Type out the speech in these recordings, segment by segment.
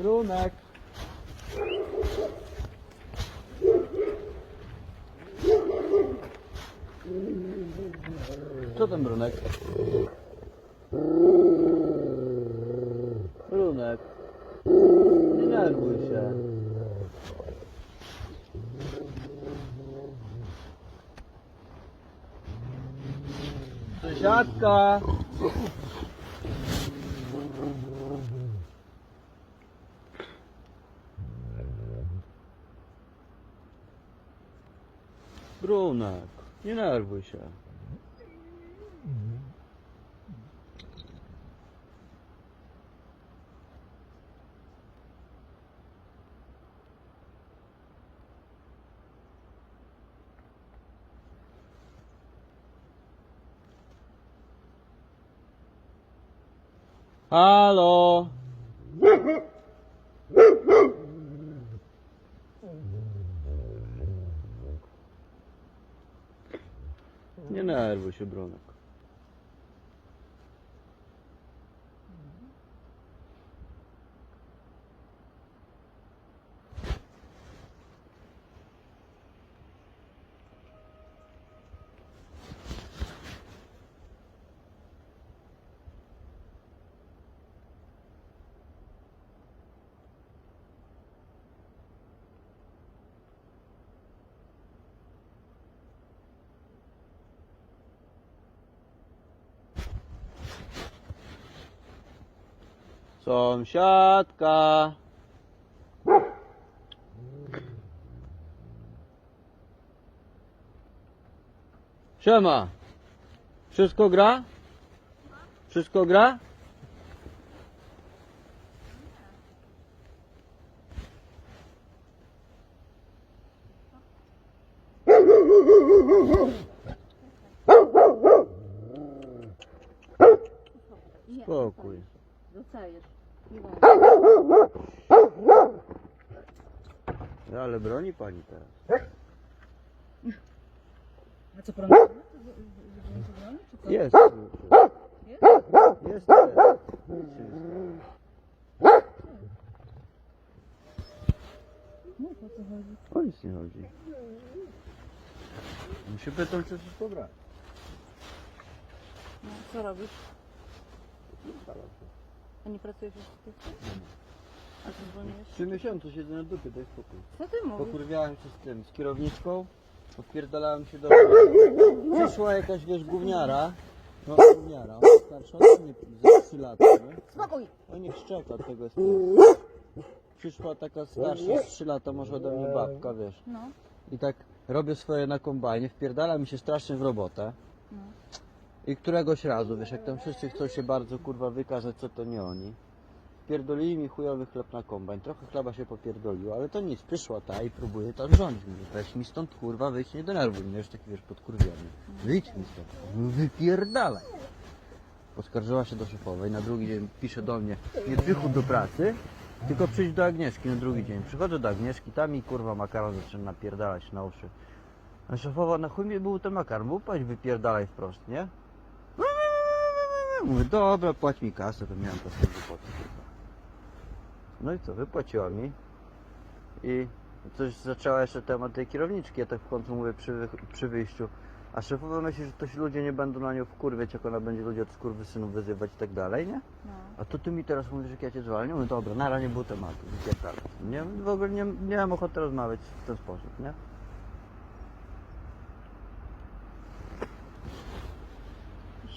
Brunek. Co ten Brunek? Brunek. Nie nerwuj się. Sąsiadka. Brunek, nie nerwuj się. Halo? Чебронов. Sąsiadka. Siema. Wszystko gra? Wszystko gra? Spokój. Dostajesz. Nie ma. Ale broni pani teraz. A co prąd? Jest. Jest? Jest. No po co chodzi? O nic nie chodzi. On się pytał, czy wszystko gra. No, co robisz? A nie pracujesz już w tych? A co zwolniłeś? Trzy miesiące siedzę na dupie, daj spokój. Co ty mówisz? Pokurwiałem się z tym, z kierowniczką, odpierdalałem się do... Przyszła jakaś, wiesz, gówniara, no gówniara, ona starsza ode mnie za 3 lata, nie? Spokój! Oj, niech szczeka, od tego jest Przyszła taka starsza z 3 lata, może ode mnie babka, wiesz. No. I tak robię swoje na kombajnie, wpierdala mi się strasznie w robotę. No. I któregoś razu, wiesz, jak tam wszyscy chcą się bardzo kurwa wykazać, co to nie oni. Pierdolili mi chujowy chleb na kombajn. Trochę chleba się popierdoliło, ale to nic. Przyszła ta i próbuje tam rządzić. Mówię, weź mi stąd kurwa, wyjdź, nie denerwuj mnie, już taki wiesz, podkurwiony. Wyjdź mi stąd. Wypierdalaj. Poskarżyła się do szefowej, na drugi dzień pisze do mnie, nie przychodź do pracy, tylko przyjdź do Agnieszki na drugi dzień. Przychodzę do Agnieszki, tam mi kurwa makaron zaczyna napierdalać na uszy. A szefowa, na chuj mi był ten makaron, był paść wypierdalaj wprost, nie? Mówię, dobra, płać mi kasę, to miałem kasę wypłacić. No i co, wypłaciła mi i coś zaczęła jeszcze temat tej kierowniczki, ja tak w końcu mówię przy, przy wyjściu. A szefowa myśli, że to się ludzie nie będą na nią wkurwiać, jak ona będzie ludzi od skurwysynów wyzywać i tak dalej, nie? No. A to ty mi teraz mówisz, że ja cię zwalniam? No dobra, na razie było tematu, wypierdalaj. Nie, w ogóle nie, nie miałem ochoty rozmawiać w ten sposób, nie?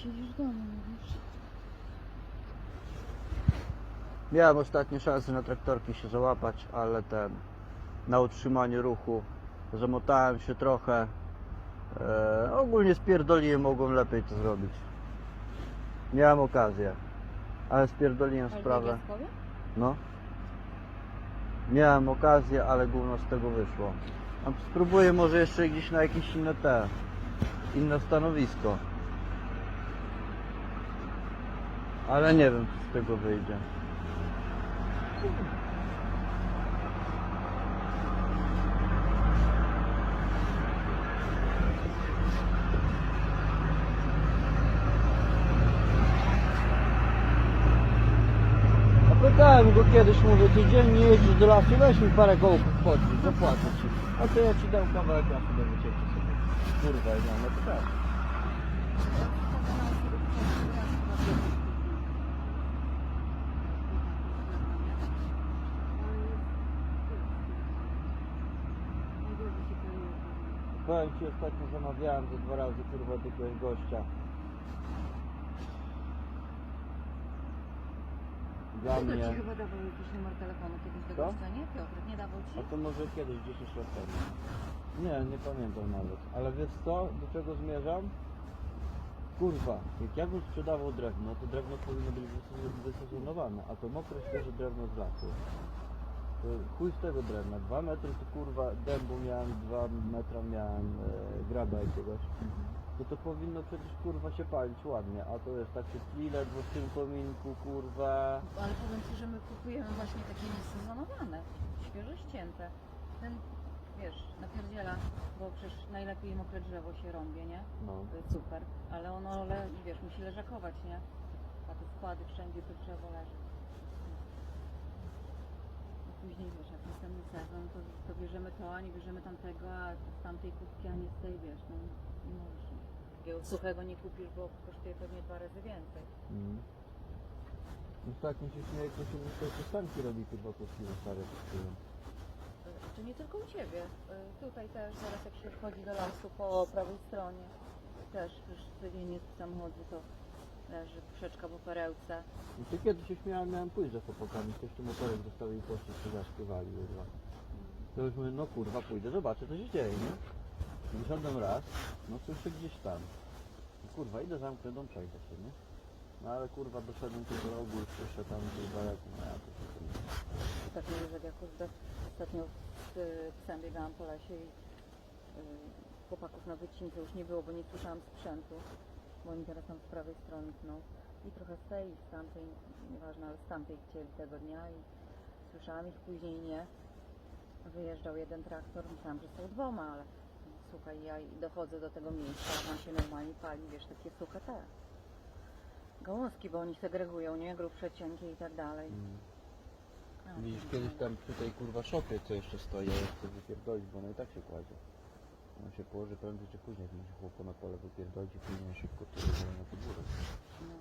Siedzisz w domu? Miałem ostatnio szansę na traktorki się załapać, ale ten na utrzymanie ruchu zamotałem się trochę. E, ogólnie spierdoliłem, mogłem lepiej to zrobić. Miałem okazję, ale spierdoliłem Ale sprawę. w? No. Miałem okazję, ale gówno z tego wyszło. A spróbuję może jeszcze gdzieś na jakieś inne te, inne stanowisko. Ale nie wiem, co z tego wyjdzie. Pytałem go kiedyś, mówię, ty dziennie jeździsz do lasu, weź mi parę kołków podnieść, zapłacę ci. A to ja ci dam kawałek lasu do wycieczki sobie. Kurwa, ja no to tak. Powiem ci, ostatnio zamawiałem za dwa razy, kurwa, jakiegoś gościa. Dla Piotr mnie. ci chyba dawał jakiś numer telefonu kiedyś do Co? gościa, nie? Piotr, nie dawał ci? A to może kiedyś, 10 lat temu. Nie, nie pamiętam nawet. Ale wiesz co, do czego zmierzam? Kurwa, jak ja bym sprzedawał drewno, to drewno powinno być wysez- wysezonowane, a to mokre, świeże drewno z lasu. To chuj z tego drewna, 2 metry to kurwa dębu miałem, 2 metra miałem e, graba jakiegoś. To to powinno przecież kurwa się palić ładnie, a to jest takie tli ledwo w tym kominku, kurwa. Ale powiem ci, że my kupujemy właśnie takie niesezonowane, świeże ścięte. Ten, wiesz, napierdziela, bo przecież najlepiej mokre drzewo się rąbie, nie? No. Super, ale ono, le, wiesz, musi leżakować, nie? A te składy wszędzie to drzewo leży. No Później wiesz, jak następny sezon, to, to bierzemy to, a nie bierzemy tamtego, a z tamtej kubki, a nie z tej, wiesz, no nie możesz. Takiego suchego nie kupisz, bo kosztuje pewnie dwa razy więcej. Mm. Ostatnio się śmieje, kto się te przystanki robi kurwa po chwili stare kupują. Czy nie tylko u Ciebie? Y, Tutaj też, zaraz jak się wchodzi do lasu po prawej stronie, też już codziennie tam chodzę, to leży puszeczka po perełce. I ty kiedy się śmiałem, miałem pójść za chłopakami, ktoś tu motorek zostawił i poszli się zaśpiewali kurwa. To już mówię, no kurwa pójdę, zobaczę co się dzieje, nie? Wyszedłem raz, no słyszę gdzieś tam. No, kurwa idę zamknę dom, przejdę się, nie? No ale kurwa doszedłem tu do i słyszę tam kurwa jak no ja to się nie. Tak mówię, że ja kurde, ostatnio z y, psem biegałam po lesie i y, chłopaków na wycince już nie było, bo nie słyszałam sprzętu, bo oni teraz tam z prawej strony tną. I trochę z tej, z tamtej, nieważne, ale z tamtej chcieli tego dnia i słyszałam ich później nie. Wyjeżdżał jeden traktor, myślałam, że są dwoma, ale słuchaj, ja dochodzę do tego miejsca, tam się normalnie pali, wiesz, takie suche te gałązki, bo oni segregują, nie? Grubsze, cienkie i tak dalej. Mm. A, Widzisz kiedyś tak. tam tej kurwa szopie, co jeszcze stoi, ja chcę wypierdolić, bo ona i tak się kładzie. On się położy prędzej czy później, jak może chłopu na pole wypierdolić i później szybko tu na podwórę. No.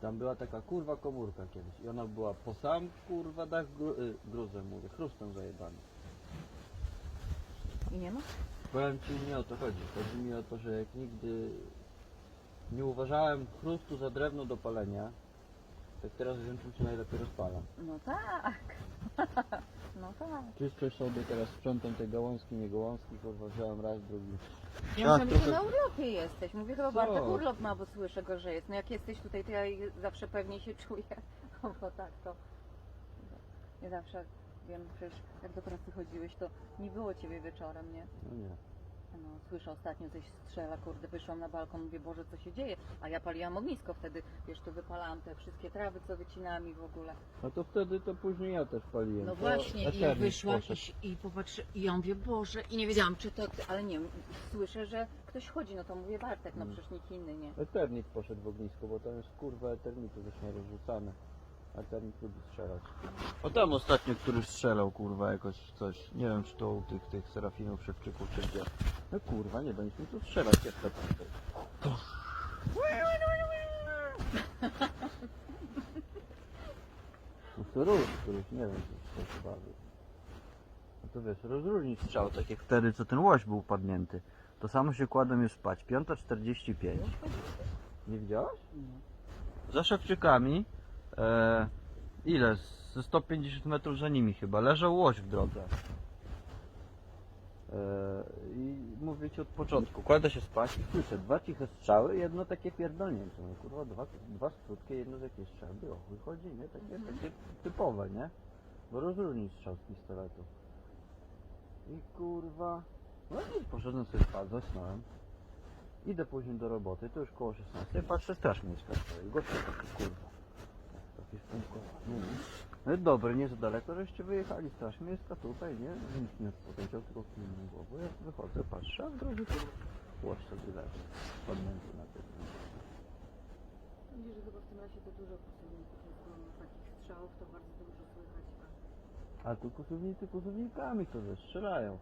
Tam była taka kurwa komórka kiedyś i ona była po sam kurwa dach gru, y, gruzem mówię, chrustem zajebany. I nie ma? Powiem ci nie o to chodzi. Chodzi mi o to, że jak nigdy nie uważałem chrustu za drewno do palenia, tak teraz czym się najlepiej rozpala. No tak. No tak. Czyszczę sobie teraz sprzątam te gałązki, nie gałązki, kurwa wziąłem raz, drugi. Ja myślałam, że trochę- na urlopie jesteś. Mówię, chyba Co? Bartek urlop ma, bo słyszę go, że jest. No jak jesteś tutaj, to ja zawsze pewnie się czuję. No bo tak to... Ja zawsze wiem, przecież jak do pracy chodziłeś, to nie było ciebie wieczorem, nie? No nie. No, słyszę ostatnio coś strzela, kurde, wyszłam na balkon, mówię, Boże, co się dzieje? A ja paliłam ognisko wtedy, wiesz, to wypalałam te wszystkie trawy, co wycinałam i w ogóle. No to wtedy to później ja też paliłem. No To właśnie, i ja Eternik wyszłam i, poszedł. i popatrzę, i ja mówię, Boże, i nie wiedziałam, czy to ale nie, słyszę, że ktoś chodzi, no to mówię, Bartek, no Mm. przecież nikt inny, nie? Eternik poszedł w ognisko, bo tam jest kurwa eterniku zresztą rozrzucane. Eternik lubi strzelać. O tam ostatnio któryś strzelał kurwa jakoś coś. Nie wiem czy to u tych, tych serafinów, szewczyków czy gdzie. No kurwa nie będziesz mi tu strzelać jak to. No to róż któryś, nie wiem czy to bawi. No to wiesz, rozróżnić strzał, tak jak wtedy co ten łoś był padnięty. To samo się kładłem już spać. 5.45. Nie widziałaś? Za szewczykami, e, ile? Ze 150 metrów za nimi chyba, leżał łoś w drodze. E, I mówię ci od początku, kładę się spać i słyszę dwa ciche strzały, jedno takie pierdolnięcie. No kurwa, dwa, dwa krótkie, jedno z jakiejś strzały. O chuj chodzi, nie? Takie, Mhm. takie typowe, nie? Bo rozróżnić strzał z pistoletu. I kurwa, no i poszedłem sobie spać, zasnąłem. Idę później do roboty, to już koło 16, patrzę, straż miejska stoi, gościa taki kurwa. No i dobry, nie za daleko, żeście wyjechali, straż miejska tutaj, nie? Nikt nie odpowiedział, tylko kilnął głową. Ja wychodzę, patrzę, a w drodze tu łoś sobie leży, podmęty na tym. Widzisz, że chyba w tym razie to dużo jest, bo takich strzałów to bardzo dużo słychać. A tu kusownicy kusownikami to wiesz, strzelają.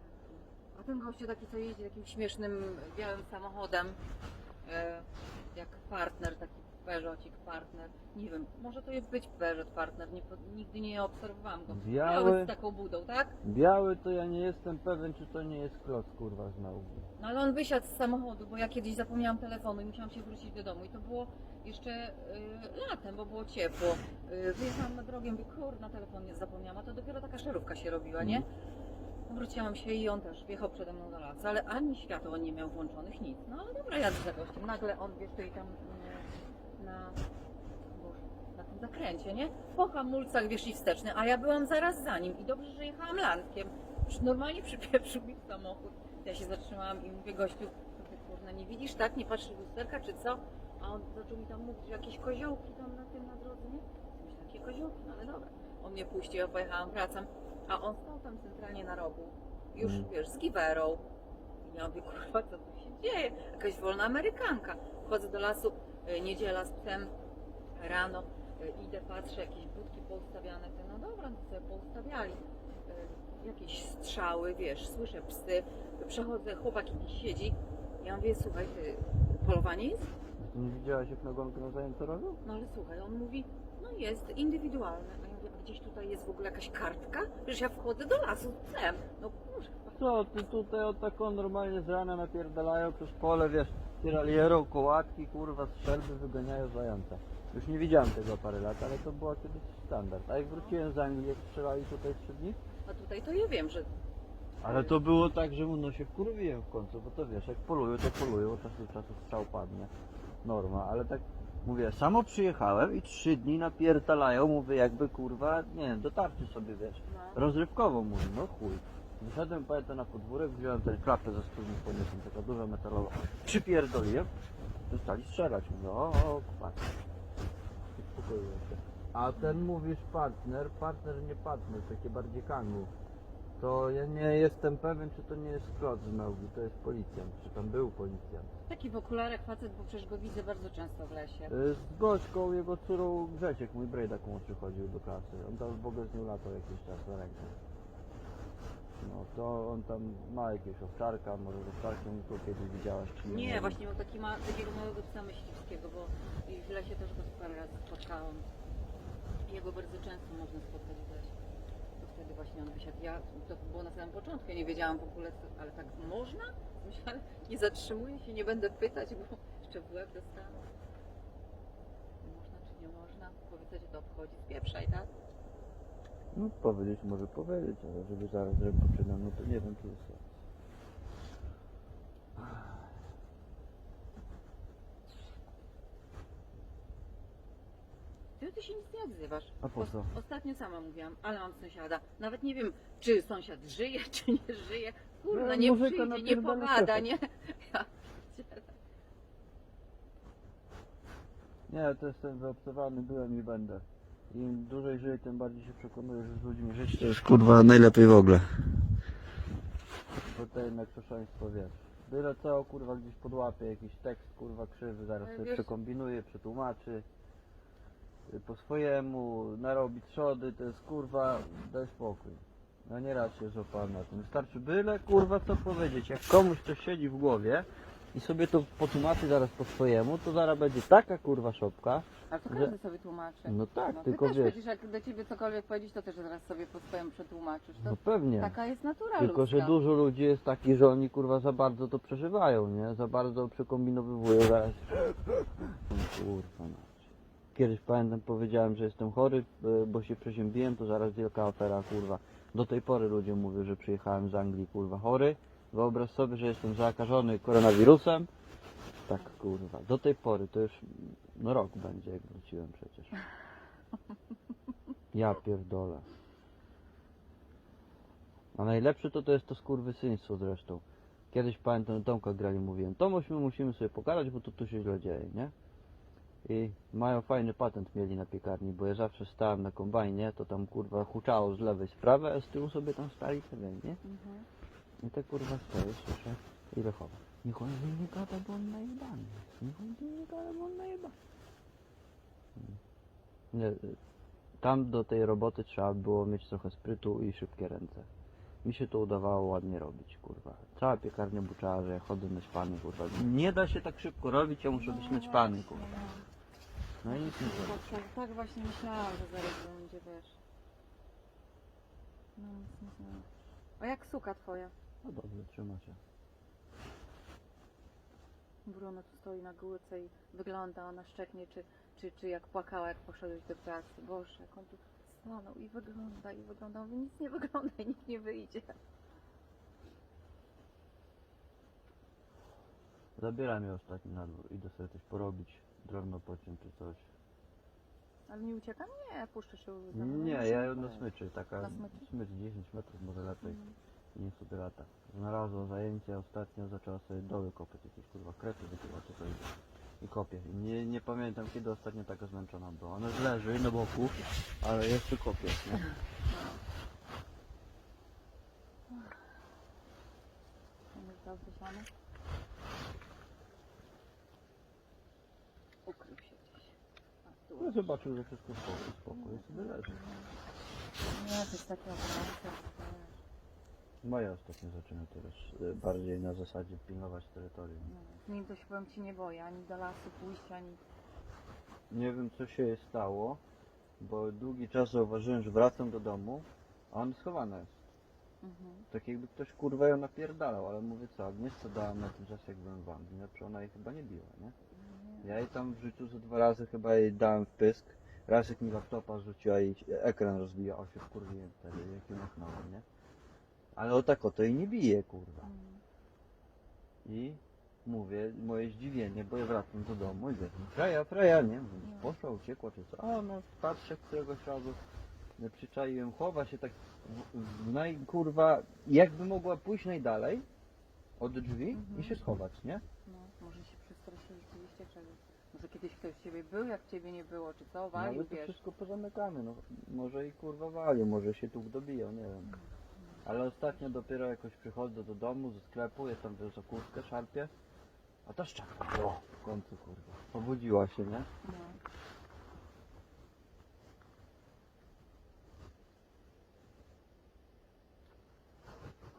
A ten gościu taki, co jeździ takim śmiesznym białym samochodem, e, jak partner, Peugeotik partner. Nie wiem, może to jest być Peugeot partner, nie, po- nigdy nie obserwowałam go. Biały. z taką budą, tak? Biały to ja nie jestem pewien, czy to nie jest kloc kurwa z nauki. No ale on wysiadł z samochodu, bo ja kiedyś zapomniałam telefonu i musiałam się wrócić do domu i to było jeszcze y, latem, bo było ciepło. Y, wyjechałam na drogę, mówię, kur, na telefon nie zapomniałam, a to dopiero taka szerówka się robiła, nie? Wróciłam się i on też wjechał przede mną do lasu, ale ani światła nie miał włączonych, nic. No ale dobra, jadę za gościem. Nagle on, wiesz, stoi tam y, na, na tym zakręcie, nie? Po hamulcach, wiesz, i wsteczny, a ja byłam zaraz za nim i dobrze, że jechałam landkiem. Już normalnie przypieprzył mi samochód. Ja się zatrzymałam i mówię, gościu, ty kurna, nie widzisz, tak? Nie patrzysz w lusterka, czy co? A on zaczął mi tam mówić, że jakieś koziołki tam na tym, na drodze, nie? Myślę, takie koziołki, no ale dobra. On mnie puścił, ja pojechałam, wracam, a on stał tam centralnie na rogu, już, Mhm. wiesz, z giwerą. I ja mówię, kurwa, co tu się dzieje? Jakaś wolna Amerykanka. Wchodzę do lasu, niedziela z psem, rano, y, idę, patrzę, jakieś budki poustawiane, no dobra, no sobie poustawiali. Y, Jakieś strzały, wiesz, słyszę psy, przechodzę, chłopak jakiś siedzi. Ja mówię, słuchaj, ty, polowanie jest? Nie widziałaś jak nogonkę na zajęce robią? No ale słuchaj, on mówi, no jest, indywidualne. A ja mówię, a gdzieś tutaj jest w ogóle jakaś kartka? Przecież ja wchodzę do lasu z psem. No kurwa. Co, ty tutaj o taką normalnie z rana napierdalają przez pole, wiesz, tyralierą, kołatki, kurwa, strzelby wyganiają zająca. Już nie widziałem tego parę lat, ale to była kiedyś standard. A jak wróciłem z Anglii, jak strzelali tutaj trzy dni? A tutaj to ja wiem, że Ale to było tak, że no się wkurwiłem w końcu, bo to wiesz, jak polują, to polują, od czasu do czasu strzał padnie. Norma, ale tak mówię, samo przyjechałem i trzy dni napierdalają, mówię jakby kurwa, nie wiem, do tarczy sobie wiesz. no, Rozrywkowo mówię, no chuj. Wyszedłem pamiętam na podwórek, wziąłem tę klapę ze studni, podniosłem, taka duża metalowa. Przypierdoliłem, zostali strzelać. Mówię, o, o, patrz. Uspokoiłem się. A ten mówisz partner, partner nie partner, takie bardziej kangu. To ja nie jestem pewien, czy to nie jest Klot z Małgi, to jest policjant, czy tam był policjant. taki w okularach facet, bo przecież go widzę bardzo często w lesie. Y, Z Gośką, jego córą Grzesiek, mój brejdak młodszy chodził do klasy. On tam w ogóle z nią latał jakiś czas na rękę. No to on tam ma jakiegoś owczarka, może z owczarkiem tu kiedyś widziałaś czy nie. Nie, właśnie on taki ma, takiego małego psa myśliwskiego, bo i w lesie też go parę razy spotkałam. I Jego bardzo często można spotkać w lesie. To wtedy właśnie on wysiadł. Ja, to było na samym początku, ja nie wiedziałam w ogóle, ale tak można? Myślałam, nie zatrzymuję się, nie będę pytać, bo jeszcze w łeb dostałam. Można czy nie można? Powiedz, cię to obchodzi, spieprzaj, tak? No powiedzieć może powiedzieć, ale żeby zaraz ręką przydam, no to nie wiem czy jest. Ty, ty się nic nie odzywasz. A po co? Ostatnio sama mówiłam, ale mam sąsiada. Nawet nie wiem, czy sąsiad żyje, czy nie żyje. Kurwa, No, nie muzyka przyjdzie, nie napierdala pogada, nie? Ja pierdzielę. Nie, to jestem wyobcowany, byłem i będę. Im dłużej żyję, tym bardziej się przekonuję, że z ludźmi żyć to jest kurwa najlepiej w ogóle. Bo to jednak szoszeństwo, wiesz. Byle co, kurwa, gdzieś podłapie jakiś tekst, kurwa, krzywy, zaraz sobie przekombinuje, przetłumaczy. Po swojemu, narobi trzody, to jest kurwa, daj spokój. No nieraz się złapałem na tym. Wystarczy byle, kurwa, co powiedzieć. Jak komuś coś siedzi w głowie i sobie to potłumaczy zaraz po swojemu, to zaraz będzie taka kurwa szopka, Ale to Że- każdy sobie tłumaczy. No tak, no, tylko ty też wiesz- przecież jak do ciebie cokolwiek powiedzieć, to też zaraz sobie po swojemu przetłumaczysz. To No pewnie. taka jest natura Tylko, że ludzka. dużo ludzi jest takich, że oni kurwa za bardzo to przeżywają, nie? Za bardzo przekombinowywują zaraz. No, Kurwa mać. Kiedyś pamiętam powiedziałem, że jestem chory, e, bo się przeziębiłem, to zaraz wielka afera, kurwa. Do tej pory ludzie mówią, że przyjechałem z Anglii, kurwa, chory. Wyobraź sobie, że jestem zakażony koronawirusem. Tak, kurwa. Do tej pory, to już no rok będzie, jak wróciłem przecież. Ja pierdolę. A najlepsze to to jest to skurwysyństwo zresztą. Kiedyś pamiętam, Tomka grali, mówiłem, Tomuś, my musimy sobie pogadać, bo to tu się źle dzieje, nie? I mają fajny patent mieli na piekarni, bo ja zawsze stałem na kombajnie, to tam kurwa huczało z lewej z prawej, a z tyłu sobie tam stali nie? Mhm. I tak kurwa stoję, słyszę i lechowa. Niech on z nim nie gada, bo on najebany. Niech on z nie gada, bo on najebany. Mm. Nie, y, Tam do tej roboty trzeba było mieć trochę sprytu i szybkie ręce. Mi się to udawało ładnie robić, kurwa. Cała piekarnia buczała, że ja chodzę naćpany, kurwa. Nie da się tak szybko robić, ja muszę być naćpany, kurwa. No i nic nie zrobię. Tak, tak, tak właśnie myślałam, że zaraz będzie, wiesz. No nic nie znam. A jak suka twoja? No dobrze, trzyma się. Bruno tu stoi na gółce i wygląda, ona szczeknie, czy, czy, czy jak płakała, jak poszedłeś do pracy. Boże, jak on tu stanął i wygląda, i wygląda. Mówi, nic nie wygląda i nikt nie wyjdzie. Zabiera mnie ostatnio na dwór, idę sobie coś porobić, drewno pociąć czy coś. Ale nie ucieka? Nie, puszczę się. tam, Nie, ja ją na smyczy, taka Na smyczy? smycz 10 metrów, może lepiej. Mhm. Nie lata. Znalazła zajęcie ostatnio, zaczęła sobie doły kopać, jakieś kurwa krety wykuła czy coś. I kopie. Nie, nie pamiętam kiedy ostatnio taka zmęczona była. Ona leży na boku, ale jeszcze kopie, nie? Ukrył się gdzieś. No zobaczył, że wszystko spokój, i sobie leży. Nie, to jest takie obrazy. Moja ostatnio zaczyna teraz e, bardziej na zasadzie pilnować terytorium. No, Nigdy się powiem ci nie boję, ani do lasu pójść, ani... Nie wiem co się stało, bo długi czas zauważyłem, że wracam do domu, a ona schowana jest. Mhm. Tak jakby ktoś kurwa ją napierdalał, ale mówię co, Agnieszce dałem na tym czas jak byłem w Anglii, no to ona jej chyba nie biła, nie? Ja jej tam w życiu ze dwa razy chyba jej dałem w pysk. Raz jak mi laptopa rzuciła i ekran rozbija, o się wkurwiłem wtedy, jak ją machnąłem, nie? Ale o tak o to jej nie bije, kurwa. Mhm. I mówię, moje zdziwienie, bo ja wracam do domu i mówię, Freja, Freja, nie? Mówię. Poszła, uciekła czy co? A no, patrzę któregoś razu, przyczaiłem, chowa się tak w, w naj, kurwa, jakby mogła pójść najdalej od drzwi Mhm. i się schować, nie? No, może się przestraszyli rzeczywiście czegoś. Może kiedyś ktoś z ciebie był, jak ciebie nie było, czy co, No, walił, ale to wiesz. wszystko pozamykamy, no. Może i kurwa walił, może się tu dobijał, nie wiem. Ale ostatnio dopiero jakoś przychodzę do domu, ze sklepu, jest tam wiesz, kurtkę szarpie, a ta szczapka, o, w końcu kurwa, pobudziła się, nie? No.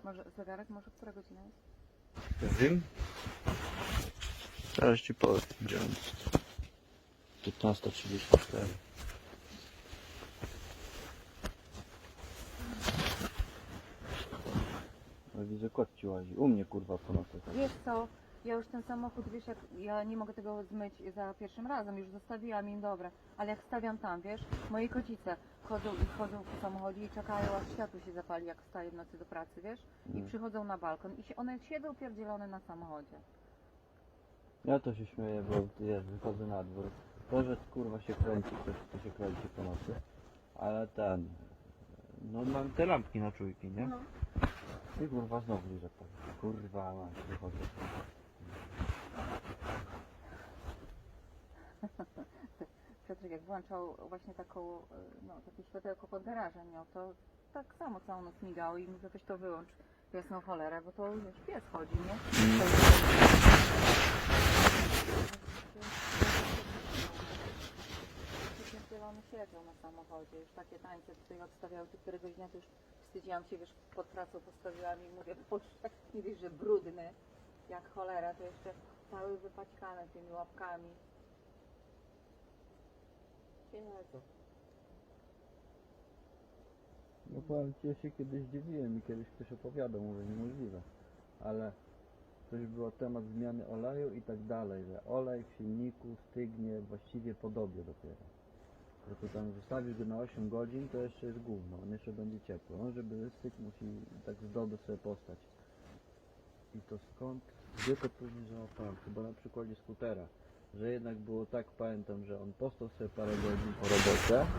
Może zegarek, może która godzina jest? Wiem. Zaraz ci powiem, gdzie on jest. 15.34. Widzę kot ci łazi. U mnie kurwa po nocy. tak. Wiesz co, ja już ten samochód, wiesz, jak ja nie mogę tego zmyć za pierwszym razem, już zostawiłam im, dobra, ale jak stawiam tam, wiesz, moi kocice chodzą i wchodzą po samochodzie i czekają, aż światło się zapali, jak wstaję w nocy do pracy, wiesz, i Mm. przychodzą na balkon i się, one siedzą pierdzielone na samochodzie. Ja to się śmieję, bo wiesz, wychodzę na dwór. To, że kurwa się kręci, coś to się kręci po nocy. Ale ten... No mam te lampki na czujki, nie? No. I kurwa znowu liżę po Kurwa, mam, wychodzę. Piotrek jak włączał właśnie taką, y, no, takie światełko pod garażem miał, to tak samo całą noc migało i mówię, weź to wyłącz jasną cholerę, bo to już pies chodzi, nie? Zielony siedział na samochodzie, już takie tańce tutaj odstawiały, ty które godziny to już wstydziłam się, wiesz, pod pracą postawiłam i mówię, boże, nie wiesz, że brudny, jak cholera, to jeszcze cały wypaćkany tymi łapkami. No powiem ci, ja się kiedyś dziwiłem i kiedyś ktoś opowiadał, mówię, niemożliwe. Ale coś było temat zmiany oleju i tak dalej, że olej w silniku stygnie właściwie po dobie dopiero. Że to tam zostawisz go na 8 godzin, to jeszcze jest gówno, on jeszcze będzie ciepło. On żeby wystygł musi tak z doby sobie postać. I to skąd, gdzie to później załapałem? Chyba na przykładzie skutera. Że jednak było tak, pamiętam, że on postał sobie parę godzin po robocie,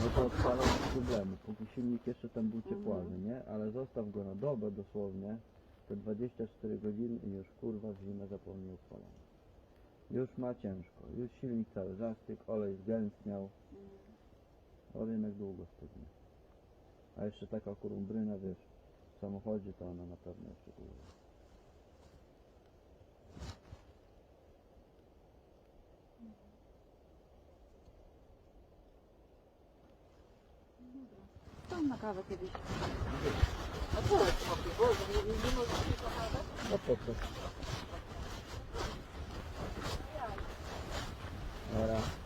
no to odpalał bez problemu, póki silnik jeszcze tam był ciepławy, nie? Ale zostaw go na dobę dosłownie, te 24 godziny i już kurwa zimę zapomniał odpalania. Już ma ciężko, już silnik cały zastygł, olej zgęstniał, ale jednak długo stygnie. A jeszcze taka kurumbryna, wiesz, w samochodzie to ona na pewno jeszcze długo. Zapraszam na kawę kiedyś. A co? Boże, nie, nie, nie możesz się kochać? No po co? Dobra.